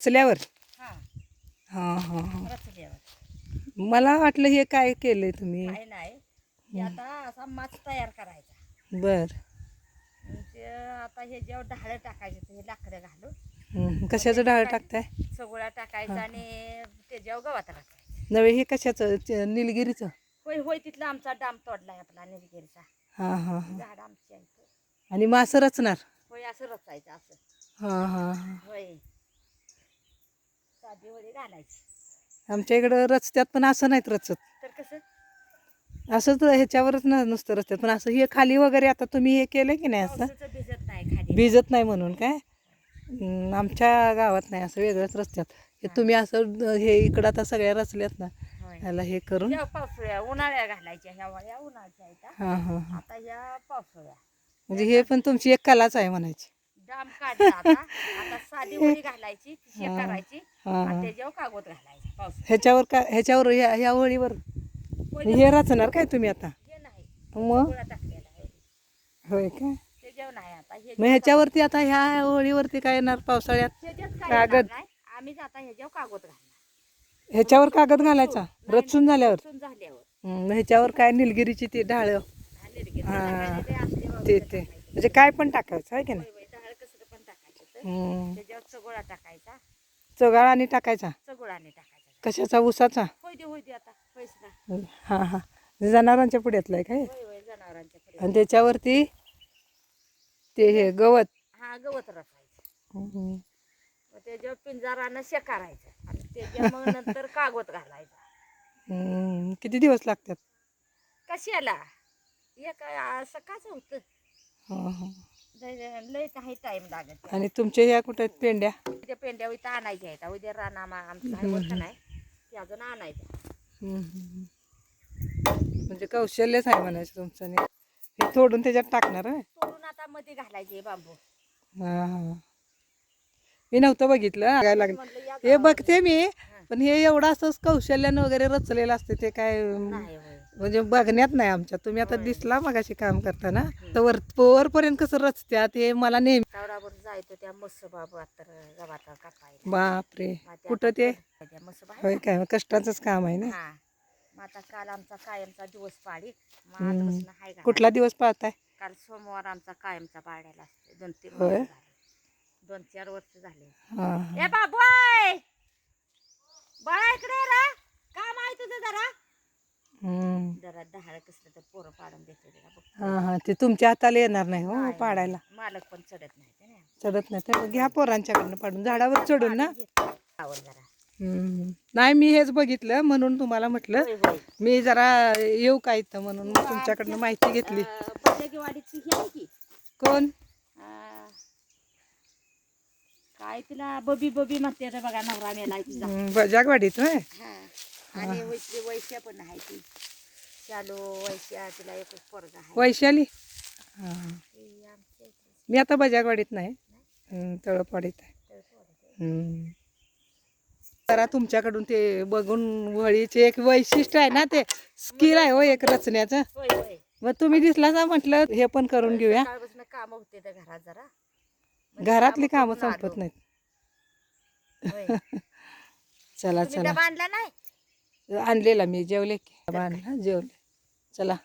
रचल्यावर? हा. हां हां हां. रचल्यावर. मला वाटलं हे काय केलंय तुम्ही? काय नाही. ते आता असा माच तयार करायचा. बर. ते आता हे जेव्हा ढाळं टाकायचे ते हे लाकडं घालून. हं, कशाचं डाळ टाकताय? सगळा टाकायचा आणि त्याच्यावर गवात टाकायचं नवे हे कशाचं? ते निलगिरीचं? होय होय तिथला आमचा डाम तोडलाय आपला निलगिरीचा. हां हां हां. झाड आमची आहे. आणि मग असं रचणार? होय असं रचायचं असं. हां हां हां. होय. घालायची. आमच्या इकडं रचत्यात पण असं नाहीत रचत. तर कसं? असंच ह्याच्यावरच न नुसतं रचत्यात पण असं हे खाली वगैरे आता तुम्ही हे केलं की नाही असं? पावसाचं भिजत नाही खाली. भिजत नाही म्हणून काय? हं, आमच्या गावात नाही असं वेगळंच रचत्यात हे तुम्ही असं हे इकडं आता सगळ्या रचल्यात ना. होय. ह्याला हे करून. ह्या पावसाळ्या उन्हाळ्या घालायच्या ह्या वळ्या उन्हाळ्या आहेत हां हां हां. आता ह्या पावसाळ्या. म्हणजे हे पण तुमची एक कलाच आहे म्हणायची. डाम काढला आता. आता साधी घालायची हा. करायची हां आणि हां त्याच्यावर कागद घालायचा ह्याच्यावर का ह्याच्यावर ह्या ह्या होळीवर हे रचणार काय तुम्ही आता? हे नाही. मग? गोळा टाकलेला आहे. होय काय? त्याच्यावर नाही आता. हे मग ह्याच्यावरती आता ह्या होळीवरती काय येणार पावसाळ्यात? काय कागद. येणार नाही आम्ही आता ह्याच्यावर कागद घालणार. ह्याच्यावर कागद घालायचा? रचून झाल्यावर? रचून झाल्यावर. हं, मग ह्याच्यावर काय निलगिरीची ती ढाळ आणि हा. ते असले ते ते. म्हणजे काय पण टाकायचं आहे की नाही होय, होय, डाळ कसं पण टाकायचं. तर हं. त्याच्यावर चगोळा टाकायचा. चगाळ आणि टाकायचा? चगोळाने टाकायचा. कशाचा? उसाचा होय दे होय दे आता. पैसा हां हां. जनावरांच्या पुढ्यातला आहे काय? होय होय जनावरांच्या पुढे आणि त्याच्यावरती ते हे गवत. हा गवत. मग त्याच्यावर पिंजारानं शेकारायचं आणि त्याच्या मग नंतर कागद घालायचा. किती दिवस लागतात? कशाला? एक आ, सकाळचं होतं. हं, हं. लय लय काही टाइम लागत. आणि तुमच्या ह्या कुठे आहेत पेंड्या? त्या पेंड्या इथं आणायच्या आहेत. उद्या रानामा आमचं नाही. ते अजून आणायच्या. म्हणजे कौशल्यच आहे म्हणायचं तुमचं नाही. हे तोडून त्याच्यात टाकणार आहे तोडून आता मध्ये घालायचे बांबू. हां हां. मी नव्हतं बघितलं. लागलं. हे बघते मी. पण हे एवढं असंच कौशल्यानं वगैरे रचलेलं असते ते काय म्हणजे बघण्यात नाही आमच्या. तुम्ही आता. दिसला मगाशी काम करताना. तर वर वरपर्यंत कसं रचत्यात हे मला नेहमी जायचं त्या बाबा कापायला. बापरे. ते कुठं ते? होय काय कष्टाचंच काम आहे ना? हा. आता काल आमचा कायमचा दिवस पाळी. कुठला दिवस पाळताय? काल सोमवार आमचा कायमचा पाळायला असते. दोन तीन दोन चार वर्ष झाले. ए बाबूय बाळा इकडे रे. काम आहे तुझं जरा. हम्म. जरा कसलं तर पोरं पाडून देते जरा बघ. हां हां ते तुमच्या हाताला येणार नाही हो पाडायला. मालक पण चढत नाही ते. चढत नाही तर घ्या पोरांच्याकडनं पाडून झाडावर चढून ना. जरा. हम्म. नाही मी हेच बघितलं म्हणून तुम्हाला म्हटलं. होय, होय. मी जरा येऊ का इथं म्हणून मग तुमच्याकडनं माहिती घेतली. अं, बजागीवाडीची ही आहे की. कोण? अं, काय तिला बबी बबी म्हणते रे बघा नवरा मेला तिचा हम्म, बजागवाडीत होय? हा. आणि वैश्य वैश्या पण आहे ती. चालू वैश्या तिला एक पोरगा आहे. वैशाली? हां. ती आमच्या इथलीच मी आता बजागवाडीत नाही. हम्म, तळपाडीत आहे. तर पोरगी. हम्म. जरा तुमच्याकडून ते बघून वळीचे एक वैशिष्ट्य आहे ना ते. स्किल आहे हो एक रचण्याचं. होय होय. मग तुम्ही दिसला का म्हटलं हे पण करून घेऊया. सकाळपासून काम होते तर घरात जरा. मग घरातली कामं संपत. नाहीत. चला चला. आणला नाही? आणलेला मी जेवले की. आणला जेवले. चला.